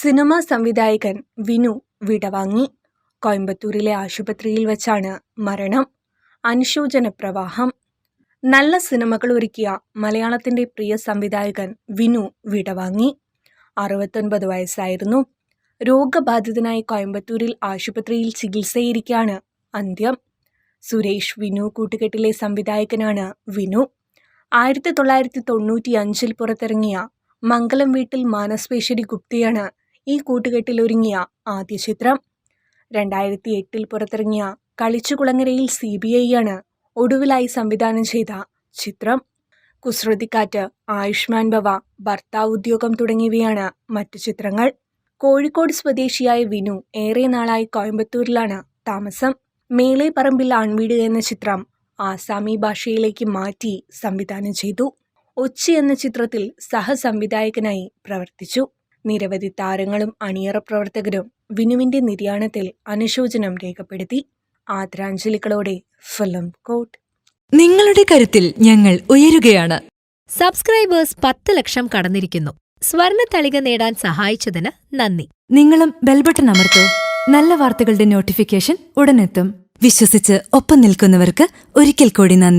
Cinema സംവിധായകൻ വിനു വിടവാങ്ങി. കോയമ്പത്തൂരിലെ ആശുപത്രിയിൽ വച്ചാണ് മരണം. അനുശോചന പ്രവാഹം നല്ല സിനിമകൾ ഒരുക്കിയ മലയാളത്തിന്റെ പ്രിയ സംവിധായകൻ വിനു വിടവാങ്ങി. അറുപത്തൊൻപത് വയസ്സായിരുന്നു. രോഗബാധിതനായി കോയമ്പത്തൂരിൽ ആശുപത്രിയിൽ ചികിത്സയിരിക്കാണ് അന്ത്യം. സുരേഷ് വിനു കൂട്ടുകെട്ടിലെ സംവിധായകനാണ് വിനു. ആയിരത്തി തൊള്ളായിരത്തി തൊണ്ണൂറ്റി അഞ്ചിൽ പുറത്തിറങ്ങിയ മംഗലം വീട്ടിൽ മാനസ്പേശ്വരി ഗുപ്തയാണ് ഈ കൂട്ടുകെട്ടിൽ ഒരുങ്ങിയ ആദ്യ ചിത്രം. രണ്ടായിരത്തി എട്ടിൽ പുറത്തിറങ്ങിയ കളിച്ചുകുളങ്ങരയിൽ സി ബി ഐ ആണ് ഒടുവിലായി സംവിധാനം ചെയ്ത ചിത്രം. കുസൃതിക്കാറ്റ് ആയുഷ്മാൻ ഭവ ഭർത്താവ് ഉദ്യോഗം തുടങ്ങിയവയാണ് മറ്റു ചിത്രങ്ങൾ. കോഴിക്കോട് സ്വദേശിയായ വിനു ഏറെ നാളായി കോയമ്പത്തൂരിലാണ് താമസം. മേലെ പറമ്പിൽ ആൺവീട് എന്ന ചിത്രം ആസാമി ഭാഷയിലേക്ക് മാറ്റി സംവിധാനം ചെയ്തു. ഒച്ചി എന്ന ചിത്രത്തിൽ സഹസംവിധായകനായി പ്രവർത്തിച്ചു. നിരവധി താരങ്ങളും അണിയറ പ്രവർത്തകരും വിനുവിന്റെ നിര്യാണത്തിൽ അനുശോചനം രേഖപ്പെടുത്തി. ആദരാഞ്ജലികളോടെ ഫിലിം കോട്ട്. നിങ്ങളുടെ കരുത്തിൽ ഞങ്ങൾ ഉയരുകയാണ്. സബ്സ്ക്രൈബേഴ്സ് പത്ത് ലക്ഷം കടന്നിരിക്കുന്നു. സ്വർണ തളിക നേടാൻ സഹായിച്ചതിന് നന്ദി. നിങ്ങളും ബെൽബട്ടൺ അമർത്തോ. നല്ല വാർത്തകളുടെ നോട്ടിഫിക്കേഷൻ ഉടനെത്തും. വിശ്വസിച്ച് ഒപ്പം നിൽക്കുന്നവർക്ക് ഒരിക്കൽ കൂടി നന്ദി.